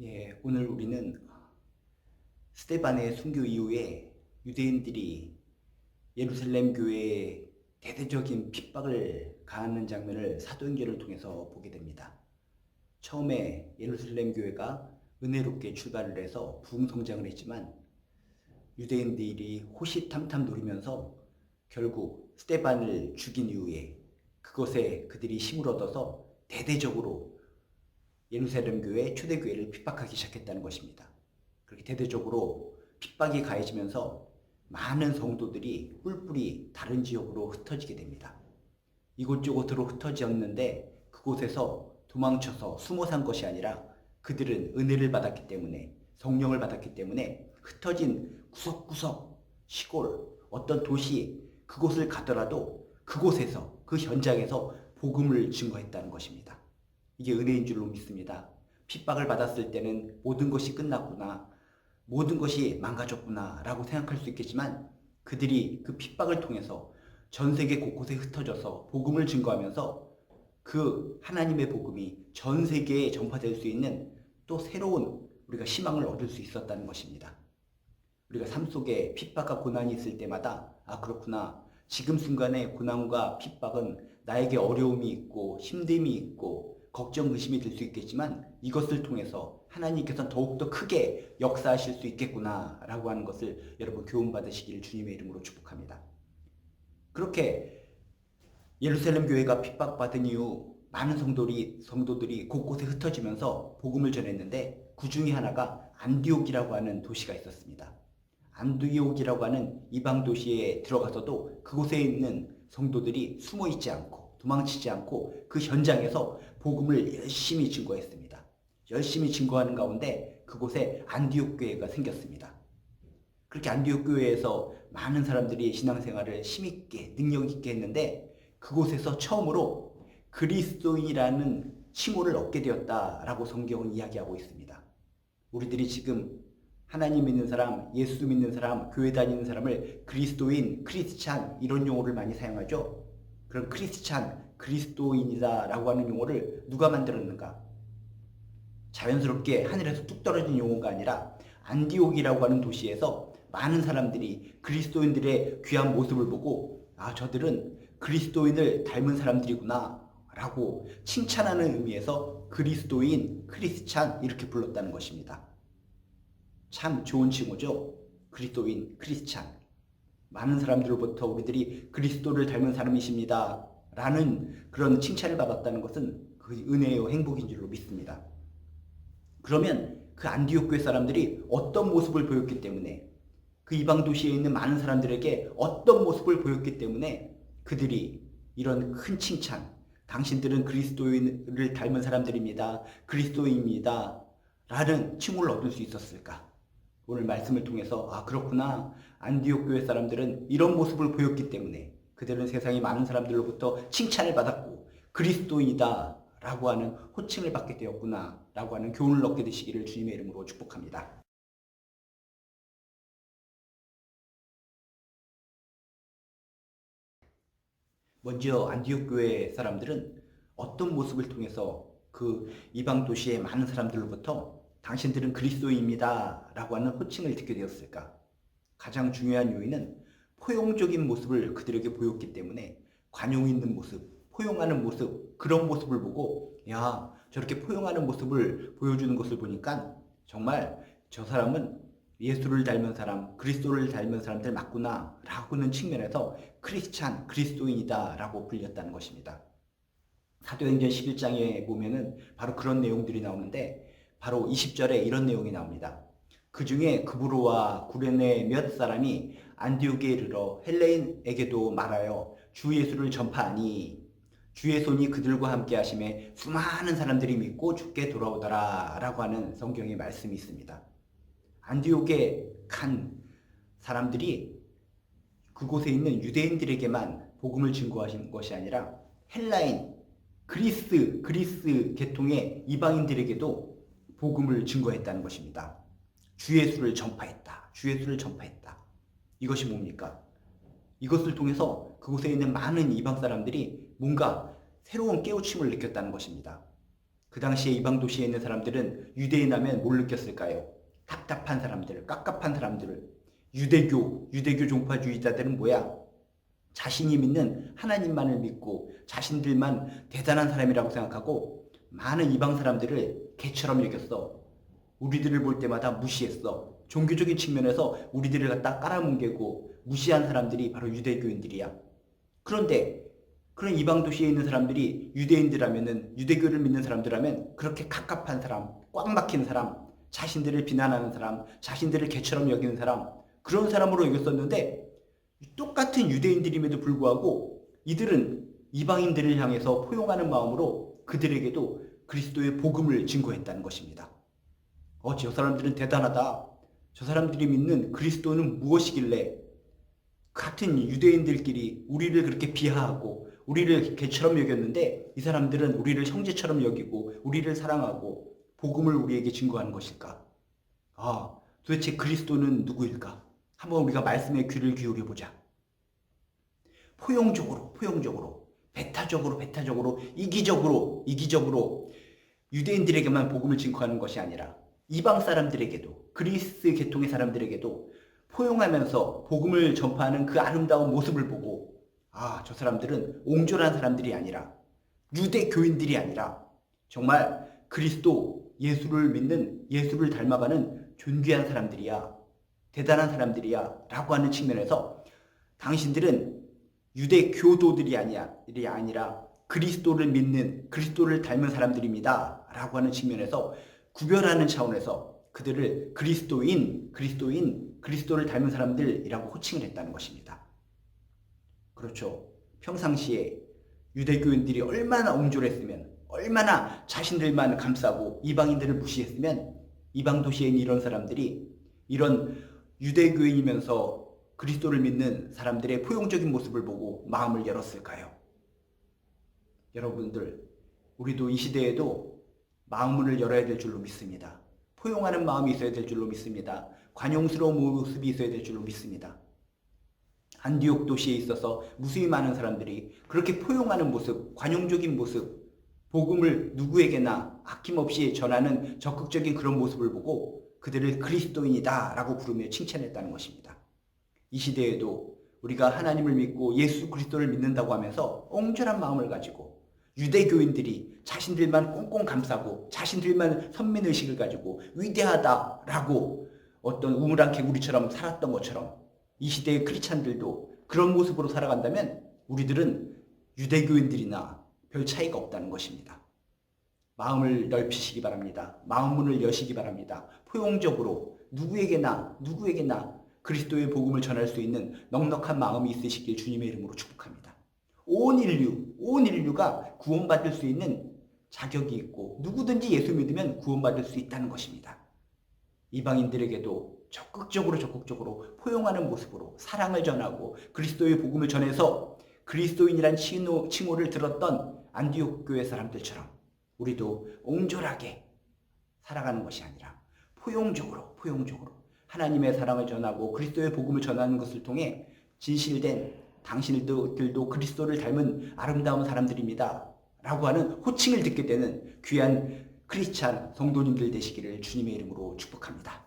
예, 오늘 우리는 스테반의 순교 이후에 유대인들이 예루살렘 교회에 대대적인 핍박을 가하는 장면을 사도행전을 통해서 보게 됩니다. 처음에 예루살렘 교회가 은혜롭게 출발을 해서 부흥 성장을 했지만 유대인들이 호시탐탐 노리면서 결국 스테반을 죽인 이후에 그것에 그들이 힘을 얻어서 대대적으로 예루살렘 교회 초대 교회를 핍박하기 시작했다는 것입니다. 그렇게 대대적으로 핍박이 가해지면서 많은 성도들이 뿔뿔이 다른 지역으로 흩어지게 됩니다. 이곳저곳으로 흩어졌는데 그곳에서 도망쳐서 숨어 산 것이 아니라 그들은 은혜를 받았기 때문에 성령을 받았기 때문에 흩어진 구석구석 시골 어떤 도시 그곳을 가더라도 그곳에서 그 현장에서 복음을 증거했다는 것입니다. 이게 은혜인 줄로 믿습니다. 핍박을 받았을 때는 모든 것이 끝났구나, 모든 것이 망가졌구나 라고 생각할 수 있겠지만 그들이 그 핍박을 통해서 전 세계 곳곳에 흩어져서 복음을 증거하면서 그 하나님의 복음이 전 세계에 전파될 수 있는 또 새로운 우리가 희망을 얻을 수 있었다는 것입니다. 우리가 삶 속에 핍박과 고난이 있을 때마다 아 그렇구나 지금 순간의 고난과 핍박은 나에게 어려움이 있고 힘듦이 있고 걱정 의심이 들 수 있겠지만 이것을 통해서 하나님께서 더욱더 크게 역사하실 수 있겠구나라고 하는 것을 여러분 교훈 받으시기를 주님의 이름으로 축복합니다. 그렇게 예루살렘 교회가 핍박받은 이후 많은 성도들이 성도들이 곳곳에 흩어지면서 복음을 전했는데 그 중에 하나가 안디옥이라고 하는 도시가 있었습니다. 안디옥이라고 하는 이방 도시에 들어가서도 그곳에 있는 성도들이 숨어 있지 않고 도망치지 않고 그 현장에서 복음을 열심히 증거했습니다. 열심히 증거하는 가운데 그곳에 안디옥 교회가 생겼습니다. 그렇게 안디옥 교회에서 많은 사람들이 신앙생활을 힘있게 능력 있게 했는데 그곳에서 처음으로 그리스도인이라는 칭호를 얻게 되었다라고 성경은 이야기하고 있습니다. 우리들이 지금 하나님 믿는 사람, 예수 믿는 사람, 교회 다니는 사람을 그리스도인, 크리스찬 이런 용어를 많이 사용하죠. 그런 크리스찬, 그리스도인이다라고 하는 용어를 누가 만들었는가? 자연스럽게 하늘에서 뚝 떨어진 용어가 아니라 안디옥이라고 하는 도시에서 많은 사람들이 그리스도인들의 귀한 모습을 보고 아 저들은 그리스도인을 닮은 사람들이구나 라고 칭찬하는 의미에서 그리스도인, 크리스찬 이렇게 불렀다는 것입니다. 참 좋은 칭호죠. 그리스도인, 크리스찬. 많은 사람들로부터 우리들이 그리스도를 닮은 사람이십니다. 라는 그런 칭찬을 받았다는 것은 그 은혜요 행복인 줄로 믿습니다. 그러면 그 안디옥 교회 사람들이 어떤 모습을 보였기 때문에 그 이방 도시에 있는 많은 사람들에게 어떤 모습을 보였기 때문에 그들이 이런 큰 칭찬, 당신들은 그리스도인을 닮은 사람들입니다. 그리스도입니다. 라는 칭호를 얻을 수 있었을까? 오늘 말씀을 통해서 아 그렇구나 안디옥 교회 사람들은 이런 모습을 보였기 때문에 그들은 세상의 많은 사람들로부터 칭찬을 받았고 그리스도이다 라고 하는 호칭을 받게 되었구나 라고 하는 교훈을 얻게 되시기를 주님의 이름으로 축복합니다. 먼저 안디옥 교회 사람들은 어떤 모습을 통해서 그 이방 도시의 많은 사람들로부터 당신들은 그리스도입니다 라고 하는 호칭을 듣게 되었을까? 가장 중요한 요인은 포용적인 모습을 그들에게 보였기 때문에 관용 있는 모습, 포용하는 모습, 그런 모습을 보고 야 저렇게 포용하는 모습을 보여주는 것을 보니까 정말 저 사람은 예수를 닮은 사람, 그리스도를 닮은 사람들 맞구나 라고는 측면에서 크리스찬, 그리스도인이다 라고 불렸다는 것입니다. 사도행전 11장에 보면은 바로 그런 내용들이 나오는데 바로 20절에 이런 내용이 나옵니다. 그 중에 그브로와 구레네 몇 사람이 안디옥에 이르러 헬레인에게도 말하여 주 예수를 전파하니 주의 손이 그들과 함께 하심에 수많은 사람들이 믿고 죽게 돌아오더라 라고 하는 성경의 말씀이 있습니다. 안디옥에 간 사람들이 그곳에 있는 유대인들에게만 복음을 증거하신 것이 아니라 헬라인, 그리스, 그리스 계통의 이방인들에게도 복음을 증거했다는 것입니다. 주 예수를 전파했다. 주 예수를 전파했다. 이것이 뭡니까? 이것을 통해서 그곳에 있는 많은 이방 사람들이 뭔가 새로운 깨우침을 느꼈다는 것입니다. 그 당시에 이방 도시에 있는 사람들은 유대인 하면 뭘 느꼈을까요? 답답한 사람들, 깝깝한 사람들, 유대교, 유대교 종파주의자들은 뭐야? 자신이 믿는 하나님만을 믿고 자신들만 대단한 사람이라고 생각하고 많은 이방 사람들을 개처럼 여겼어. 우리들을 볼 때마다 무시했어. 종교적인 측면에서 우리들을 갖다 깔아뭉개고 무시한 사람들이 바로 유대교인들이야. 그런데 그런 이방 도시에 있는 사람들이 유대인들하면은 유대교를 믿는 사람들하면 그렇게 갑갑한 사람, 꽉 막힌 사람, 자신들을 비난하는 사람, 자신들을 개처럼 여기는 사람 그런 사람으로 여겼었는데 똑같은 유대인들임에도 불구하고 이들은 이방인들을 향해서 포용하는 마음으로 그들에게도 그리스도의 복음을 증거했다는 것입니다. 어, 저 사람들은 대단하다. 저 사람들이 믿는 그리스도는 무엇이길래 같은 유대인들끼리 우리를 그렇게 비하하고 우리를 개처럼 여겼는데 이 사람들은 우리를 형제처럼 여기고 우리를 사랑하고 복음을 우리에게 증거하는 것일까? 아, 도대체 그리스도는 누구일까? 한번 우리가 말씀에 귀를 기울여 보자. 포용적으로, 포용적으로, 배타적으로, 배타적으로, 이기적으로, 이기적으로 유대인들에게만 복음을 증거하는 것이 아니라 이방 사람들에게도 그리스 계통의 사람들에게도 포용하면서 복음을 전파하는 그 아름다운 모습을 보고 아, 저 사람들은 옹졸한 사람들이 아니라 유대 교인들이 아니라 정말 그리스도 예수를 믿는 예수를 닮아가는 존귀한 사람들이야. 대단한 사람들이야. 라고 하는 측면에서 당신들은 유대 교도들이 아니야, 이 아니라 그리스도를 믿는 그리스도를 닮은 사람들입니다. 라고 하는 측면에서 구별하는 차원에서 그들을 그리스도인, 그리스도인, 그리스도를 닮은 사람들이라고 호칭을 했다는 것입니다. 그렇죠. 평상시에 유대교인들이 얼마나 옹졸했으면, 얼마나 자신들만 감싸고 이방인들을 무시했으면 이방 도시에 있는 이런 사람들이 이런 유대교인이면서 그리스도를 믿는 사람들의 포용적인 모습을 보고 마음을 열었을까요? 여러분들, 우리도 이 시대에도 마음을 열어야 될 줄로 믿습니다. 포용하는 마음이 있어야 될 줄로 믿습니다. 관용스러운 모습이 있어야 될 줄로 믿습니다. 안디옥 도시에 있어서 무수히 많은 사람들이 그렇게 포용하는 모습, 관용적인 모습, 복음을 누구에게나 아낌없이 전하는 적극적인 그런 모습을 보고 그들을 그리스도인이다 라고 부르며 칭찬했다는 것입니다. 이 시대에도 우리가 하나님을 믿고 예수 그리스도를 믿는다고 하면서 옹졸한 마음을 가지고 유대교인들이 자신들만 꽁꽁 감싸고 자신들만 선민의식을 가지고 위대하다라고 어떤 우물안 개구리처럼 살았던 것처럼 이 시대의 크리찬들도 그런 모습으로 살아간다면 우리들은 유대교인들이나 별 차이가 없다는 것입니다. 마음을 넓히시기 바랍니다. 마음 문을 여시기 바랍니다. 포용적으로 누구에게나 누구에게나 그리스도의 복음을 전할 수 있는 넉넉한 마음이 있으시길 주님의 이름으로 축복합니다. 온 인류, 온 인류가 구원받을 수 있는 자격이 있고 누구든지 예수 믿으면 구원받을 수 있다는 것입니다. 이방인들에게도 적극적으로 적극적으로 포용하는 모습으로 사랑을 전하고 그리스도의 복음을 전해서 그리스도인이란 칭호, 칭호를 들었던 안디옥 교회 사람들처럼 우리도 옹졸하게 살아가는 것이 아니라 포용적으로 포용적으로 하나님의 사랑을 전하고 그리스도의 복음을 전하는 것을 통해 진실된 당신들도 그리스도를 닮은 아름다운 사람들입니다. 라고 하는 호칭을 듣게 되는 귀한 크리스찬 성도님들 되시기를 주님의 이름으로 축복합니다.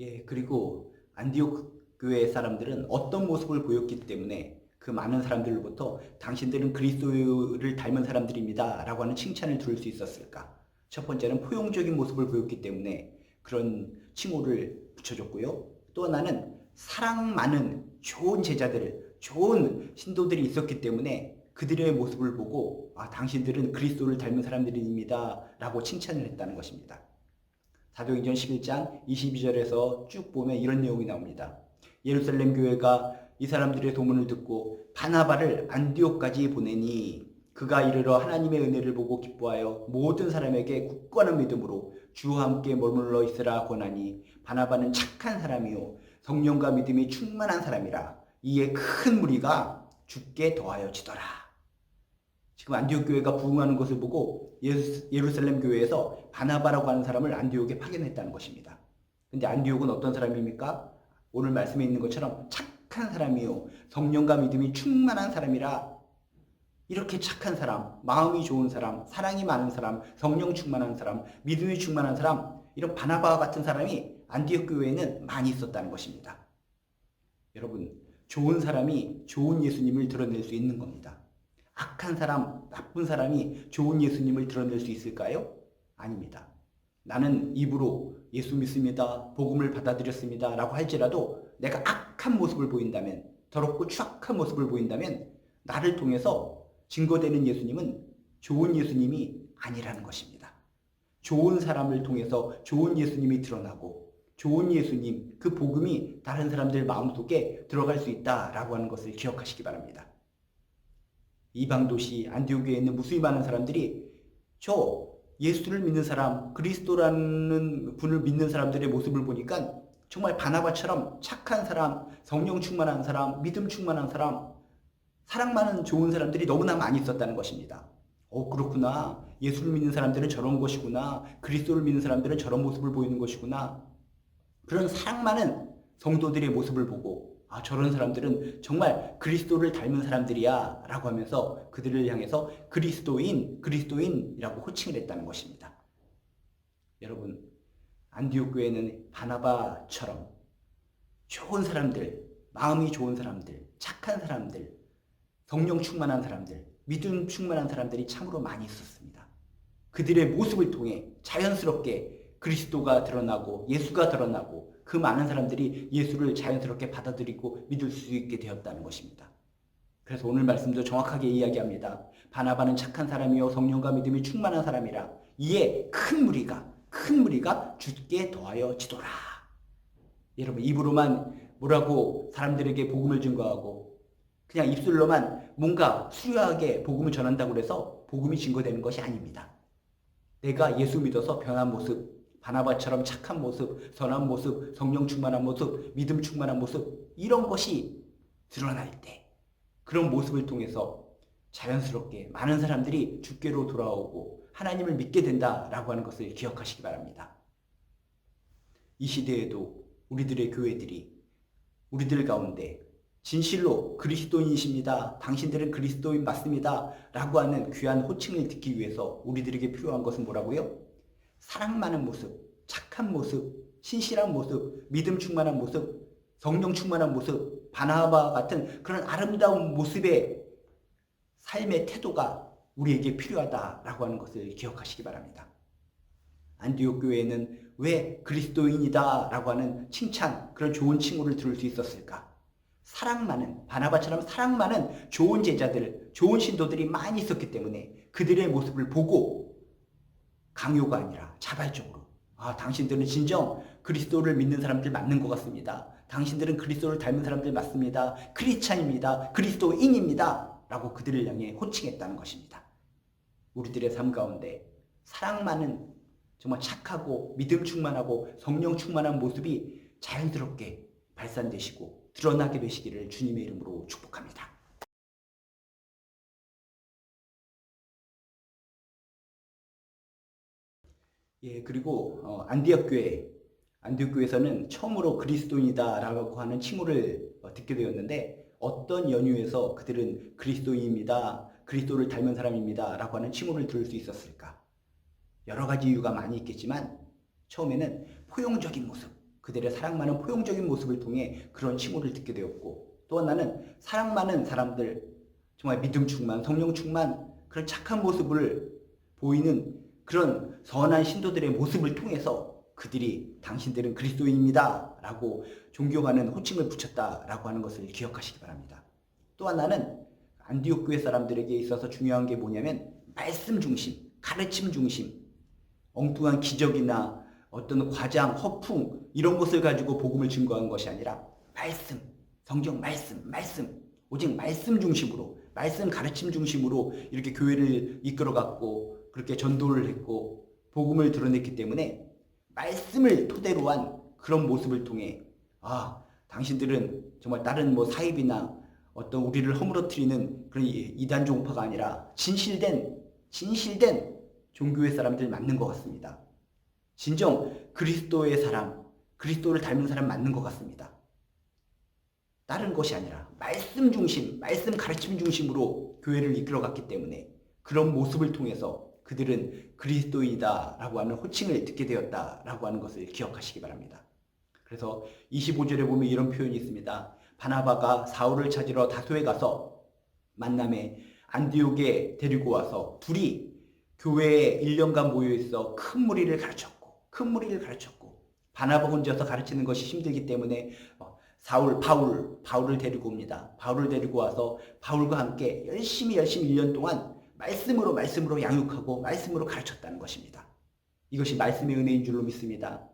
예, 그리고 안디옥 교회 사람들은 어떤 모습을 보였기 때문에 그 많은 사람들로부터 당신들은 그리스도를 닮은 사람들입니다. 라고 하는 칭찬을 들을 수 있었을까? 첫 번째는 포용적인 모습을 보였기 때문에 그런 칭호를 붙여줬고요. 또 하나는 사랑 많은 좋은 제자들, 좋은 신도들이 있었기 때문에 그들의 모습을 보고 아, 당신들은 그리스도를 닮은 사람들입니다. 라고 칭찬을 했다는 것입니다. 사도행전 11장 22절에서 쭉 보면 이런 내용이 나옵니다. 예루살렘 교회가 이 사람들의 도문을 듣고 바나바를 안디옥까지 보내니 그가 이르러 하나님의 은혜를 보고 기뻐하여 모든 사람에게 굳건한 믿음으로 주와 함께 머물러 있으라 권하니 바나바는 착한 사람이요 성령과 믿음이 충만한 사람이라 이에 큰 무리가 죽게 더하여 지더라. 지금 안디옥 교회가 부흥하는 것을 보고 예루살렘 교회에서 바나바라고 하는 사람을 안디옥에 파견했다는 것입니다. 근데 안디옥은 어떤 사람입니까? 오늘 말씀에 있는 것처럼 착한 사람이요 성령과 믿음이 충만한 사람이라 이렇게 착한 사람, 마음이 좋은 사람, 사랑이 많은 사람, 성령 충만한 사람, 믿음이 충만한 사람 이런 바나바와 같은 사람이 안디옥 교회에는 많이 있었다는 것입니다. 여러분, 좋은 사람이 좋은 예수님을 드러낼 수 있는 겁니다. 악한 사람, 나쁜 사람이 좋은 예수님을 드러낼 수 있을까요? 아닙니다. 나는 입으로 예수 믿습니다. 복음을 받아들였습니다. 라고 할지라도 내가 악한 모습을 보인다면, 더럽고 추악한 모습을 보인다면, 나를 통해서 증거되는 예수님은 좋은 예수님이 아니라는 것입니다. 좋은 사람을 통해서 좋은 예수님이 드러나고, 좋은 예수님, 그 복음이 다른 사람들 마음속에 들어갈 수 있다라고 하는 것을 기억하시기 바랍니다. 이방 도시 안디옥에 있는 무수히 많은 사람들이 저 예수를 믿는 사람, 그리스도라는 분을 믿는 사람들의 모습을 보니까 정말 바나바처럼 착한 사람, 성령 충만한 사람, 믿음 충만한 사람, 사랑 많은 좋은 사람들이 너무나 많이 있었다는 것입니다. 어, 그렇구나. 예수를 믿는 사람들은 저런 것이구나. 그리스도를 믿는 사람들은 저런 모습을 보이는 것이구나. 그런 사랑 많은 성도들의 모습을 보고 아 저런 사람들은 정말 그리스도를 닮은 사람들이야 라고 하면서 그들을 향해서 그리스도인 그리스도인이라고 호칭을 했다는 것입니다. 여러분 안디옥 교회는 바나바처럼 좋은 사람들 마음이 좋은 사람들 착한 사람들 성령 충만한 사람들 믿음 충만한 사람들이 참으로 많이 있었습니다. 그들의 모습을 통해 자연스럽게 그리스도가 드러나고 예수가 드러나고 그 많은 사람들이 예수를 자연스럽게 받아들이고 믿을 수 있게 되었다는 것입니다. 그래서 오늘 말씀도 정확하게 이야기합니다. 바나바는 착한 사람이요 성령과 믿음이 충만한 사람이라 이에 큰 무리가 큰 무리가 죽게 더하여 지도라. 여러분 입으로만 뭐라고 사람들에게 복음을 증거하고 그냥 입술로만 뭔가 수요하게 복음을 전한다고 해서 복음이 증거되는 것이 아닙니다. 내가 예수 믿어서 변한 모습, 바나바처럼 착한 모습, 선한 모습, 성령 충만한 모습, 믿음 충만한 모습 이런 것이 드러날 때 그런 모습을 통해서 자연스럽게 많은 사람들이 주께로 돌아오고 하나님을 믿게 된다라고 하는 것을 기억하시기 바랍니다. 이 시대에도 우리들의 교회들이 우리들 가운데 진실로 그리스도인이십니다. 당신들은 그리스도인 맞습니다. 라고 하는 귀한 호칭을 듣기 위해서 우리들에게 필요한 것은 뭐라고요? 사랑 많은 모습, 착한 모습, 신실한 모습, 믿음 충만한 모습, 성령 충만한 모습, 바나바 같은 그런 아름다운 모습의 삶의 태도가 우리에게 필요하다라고 하는 것을 기억하시기 바랍니다. 안디옥 교회에는 왜 그리스도인이다라고 하는 칭찬, 그런 좋은 칭호를 들을 수 있었을까? 사랑 많은, 바나바처럼 사랑 많은 좋은 제자들, 좋은 신도들이 많이 있었기 때문에 그들의 모습을 보고 강요가 아니라 자발적으로 아, 당신들은 진정 그리스도를 믿는 사람들 맞는 것 같습니다. 당신들은 그리스도를 닮은 사람들 맞습니다. 크리스찬입니다. 그리스도인입니다. 라고 그들을 향해 호칭했다는 것입니다. 우리들의 삶 가운데 사랑 많은 정말 착하고 믿음 충만하고 성령 충만한 모습이 자연스럽게 발산되시고 드러나게 되시기를 주님의 이름으로 축복합니다. 예, 그리고 어, 안디옥 교회, 안디옥 교회에서는 처음으로 그리스도인이다라고 하는 칭호를 어, 듣게 되었는데 어떤 연유에서 그들은 그리스도인입니다, 그리스도를 닮은 사람입니다라고 하는 칭호를 들을 수 있었을까? 여러 가지 이유가 많이 있겠지만 처음에는 포용적인 모습, 그들의 사랑 많은 포용적인 모습을 통해 그런 칭호를 듣게 되었고 또 하나는 사랑 많은 사람들, 정말 믿음 충만, 성령 충만 그런 착한 모습을 보이는 그런 선한 신도들의 모습을 통해서 그들이 당신들은 그리스도인입니다. 라고 존경하는 호칭을 붙였다 라고 하는 것을 기억하시기 바랍니다. 또 하나는 안디옥 교회 사람들에게 있어서 중요한 게 뭐냐면 말씀 중심, 가르침 중심, 엉뚱한 기적이나 어떤 과장, 허풍 이런 것을 가지고 복음을 증거한 것이 아니라 말씀, 성경 말씀, 말씀, 오직 말씀 중심으로, 말씀 가르침 중심으로 이렇게 교회를 이끌어갔고 그렇게 전도를 했고 복음을 드러냈기 때문에 말씀을 토대로 한 그런 모습을 통해 아 당신들은 정말 다른 뭐 사입이나 어떤 우리를 허물어뜨리는 그런 이단 종파가 아니라 진실된 진실된 종교의 사람들 맞는 것 같습니다. 진정 그리스도의 사람, 그리스도를 닮은 사람 맞는 것 같습니다. 다른 것이 아니라 말씀 중심, 말씀 가르침 중심으로 교회를 이끌어갔기 때문에 그런 모습을 통해서 그들은 그리스도이다라고 하는 호칭을 듣게 되었다라고 하는 것을 기억하시기 바랍니다. 그래서 25절에 보면 이런 표현이 있습니다. 바나바가 사울을 찾으러 다소에 가서 만남에 안디옥에 데리고 와서 둘이 교회에 1년간 모여 있어 큰 무리를 가르쳤고 큰 무리를 가르쳤고 바나바 혼자서 가르치는 것이 힘들기 때문에 어, 사울 바울 바울을 데리고 옵니다. 바울을 데리고 와서 바울과 함께 열심히 열심히 1년 동안 말씀으로 말씀으로 양육하고 말씀으로 가르쳤다는 것입니다. 이것이 말씀의 은혜인 줄로 믿습니다.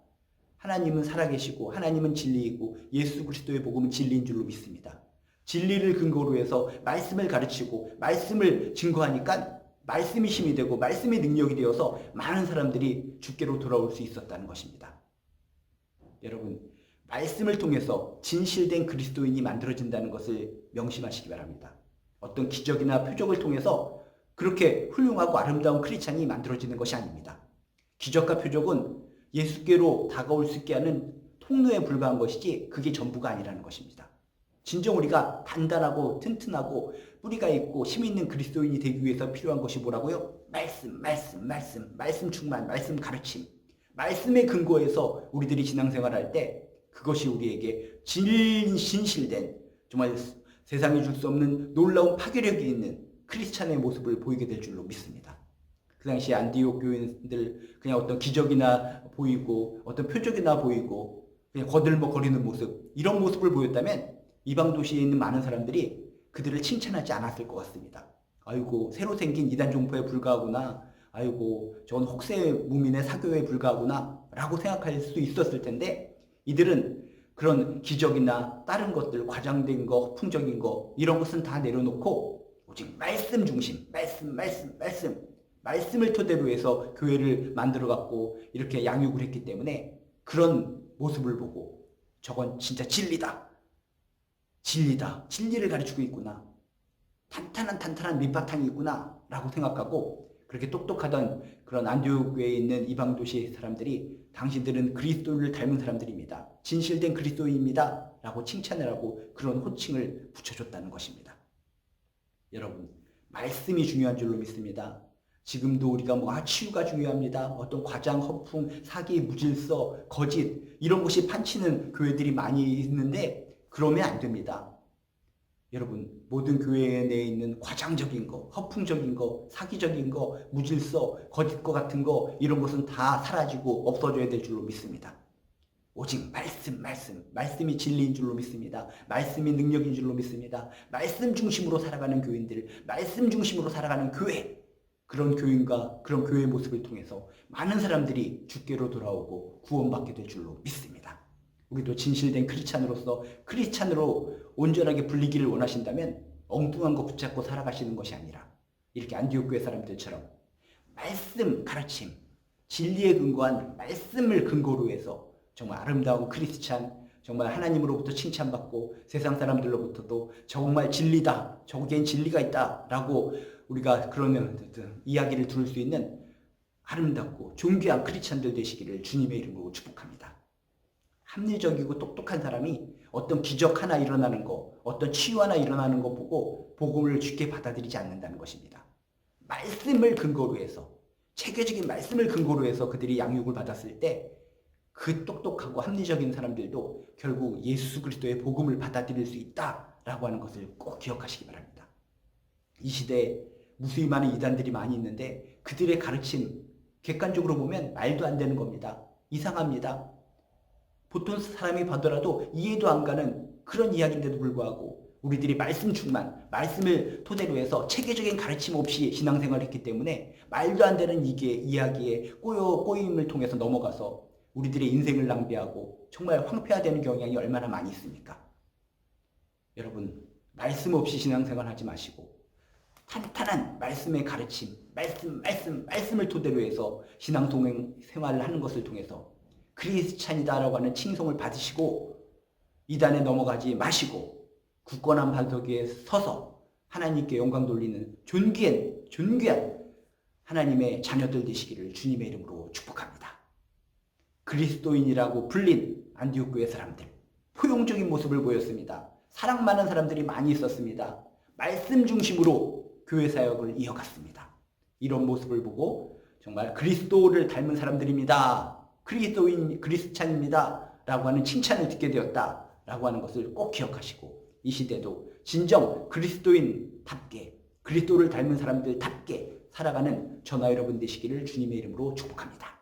하나님은 살아계시고 하나님은 진리이고 예수 그리스도의 복음은 진리인 줄로 믿습니다. 진리를 근거로 해서 말씀을 가르치고 말씀을 증거하니까 말씀이 힘이 되고 말씀이 능력이 되어서 많은 사람들이 주께로 돌아올 수 있었다는 것입니다. 여러분, 말씀을 통해서 진실된 그리스도인이 만들어진다는 것을 명심하시기 바랍니다. 어떤 기적이나 표적을 통해서 그렇게 훌륭하고 아름다운 크리스찬이 만들어지는 것이 아닙니다. 기적과 표적은 예수께로 다가올 수 있게 하는 통로에 불과한 것이지 그게 전부가 아니라는 것입니다. 진정 우리가 단단하고 튼튼하고 뿌리가 있고 힘 있는 그리스도인이 되기 위해서 필요한 것이 뭐라고요? 말씀, 말씀, 말씀, 말씀 충만, 말씀 가르침. 말씀의 근거에서 우리들이 신앙생활 할 때 그것이 우리에게 진, 진실된 정말 세상에 줄수 없는 놀라운 파괴력이 있는 크리스찬의 모습을 보이게 될 줄로 믿습니다. 그 당시 안디옥 교인들 그냥 어떤 기적이나 보이고 어떤 표적이나 보이고 그냥 거들먹거리는 모습 이런 모습을 보였다면 이방 도시에 있는 많은 사람들이 그들을 칭찬하지 않았을 것 같습니다. 아이고 새로 생긴 이단 종파에 불과하구나. 아이고 저건 혹세 무민의 사교에 불과하구나 라고 생각할 수 있었을 텐데 이들은 그런 기적이나 다른 것들 과장된 거 허풍적인 거 이런 것은 다 내려놓고 오직 말씀 중심 말씀 말씀 말씀 말씀을 토대로 해서 교회를 만들어 갖고 이렇게 양육을 했기 때문에 그런 모습을 보고 저건 진짜 진리다. 진리다. 진리를 가르치고 있구나. 탄탄한 탄탄한 밑바탕이 있구나. 라고 생각하고 그렇게 똑똑하던 그런 안디옥에 있는 이방 도시 사람들이 당신들은 그리스도를 닮은 사람들입니다. 진실된 그리스도입니다. 라고 칭찬을 하고 그런 호칭을 붙여줬다는 것입니다. 여러분, 말씀이 중요한 줄로 믿습니다. 지금도 우리가 뭐 아, 치유가 중요합니다. 어떤 과장, 허풍, 사기, 무질서, 거짓 이런 것이 판치는 교회들이 많이 있는데 그러면 안 됩니다. 여러분 모든 교회 내에 있는 과장적인 거, 허풍적인 거, 사기적인 거, 무질서, 거짓과 같은 거 이런 것은 다 사라지고 없어져야 될 줄로 믿습니다. 오직 말씀, 말씀, 말씀이 진리인 줄로 믿습니다. 말씀이 능력인 줄로 믿습니다. 말씀 중심으로 살아가는 교인들, 말씀 중심으로 살아가는 교회, 그런 교인과 그런 교회의 모습을 통해서 많은 사람들이 주께로 돌아오고 구원받게 될 줄로 믿습니다. 우리도 진실된 크리스찬으로서 크리스찬으로 온전하게 불리기를 원하신다면 엉뚱한 거 붙잡고 살아가시는 것이 아니라 이렇게 안디옥 교회 사람들처럼 말씀 가르침, 진리에 근거한 말씀을 근거로 해서 정말 아름다운 크리스찬, 정말 하나님으로부터 칭찬받고 세상 사람들로부터도 정말 진리다, 저기엔 진리가 있다라고 우리가 그러면 이야기를 들을 수 있는 아름답고 존귀한 크리스찬들 되시기를 주님의 이름으로 축복합니다. 합리적이고 똑똑한 사람이 어떤 기적 하나 일어나는 거, 어떤 치유 하나 일어나는 거 보고 복음을 쉽게 받아들이지 않는다는 것입니다. 말씀을 근거로 해서 체계적인 말씀을 근거로 해서 그들이 양육을 받았을 때 그 똑똑하고 합리적인 사람들도 결국 예수 그리스도의 복음을 받아들일 수 있다라고 하는 것을 꼭 기억하시기 바랍니다. 이 시대에 무수히 많은 이단들이 많이 있는데 그들의 가르침 객관적으로 보면 말도 안 되는 겁니다. 이상합니다. 보통 사람이 봐더라도 이해도 안 가는 그런 이야기인데도 불구하고 우리들이 말씀 충만, 말씀을 토대로 해서 체계적인 가르침 없이 신앙생활을 했기 때문에 말도 안 되는 이게 이야기에 꼬여, 꼬임을 통해서 넘어가서 우리들의 인생을 낭비하고 정말 황폐화되는 경향이 얼마나 많이 있습니까? 여러분, 말씀 없이 신앙생활 하지 마시고 탄탄한 말씀의 가르침, 말씀, 말씀, 말씀을 토대로 해서 신앙 동행 생활을 하는 것을 통해서 크리스찬이다라고 하는 칭송을 받으시고 이단에 넘어가지 마시고 굳건한 반석 에 서서 하나님께 영광 돌리는 존귀한 존귀한 하나님의 자녀들 되시기를 주님의 이름으로 축복합니다. 그리스도인이라고 불린 안디옥 교회 사람들 포용적인 모습을 보였습니다. 사랑 많은 사람들이 많이 있었습니다. 말씀 중심으로 교회 사역을 이어갔습니다. 이런 모습을 보고 정말 그리스도를 닮은 사람들입니다. 그리스도인 그리스찬입니다. 라고 하는 칭찬을 듣게 되었다. 라고 하는 것을 꼭 기억하시고 이 시대도 진정 그리스도인답게 그리스도를 닮은 사람들답게 살아가는 전화 여러분 되시기를 주님의 이름으로 축복합니다.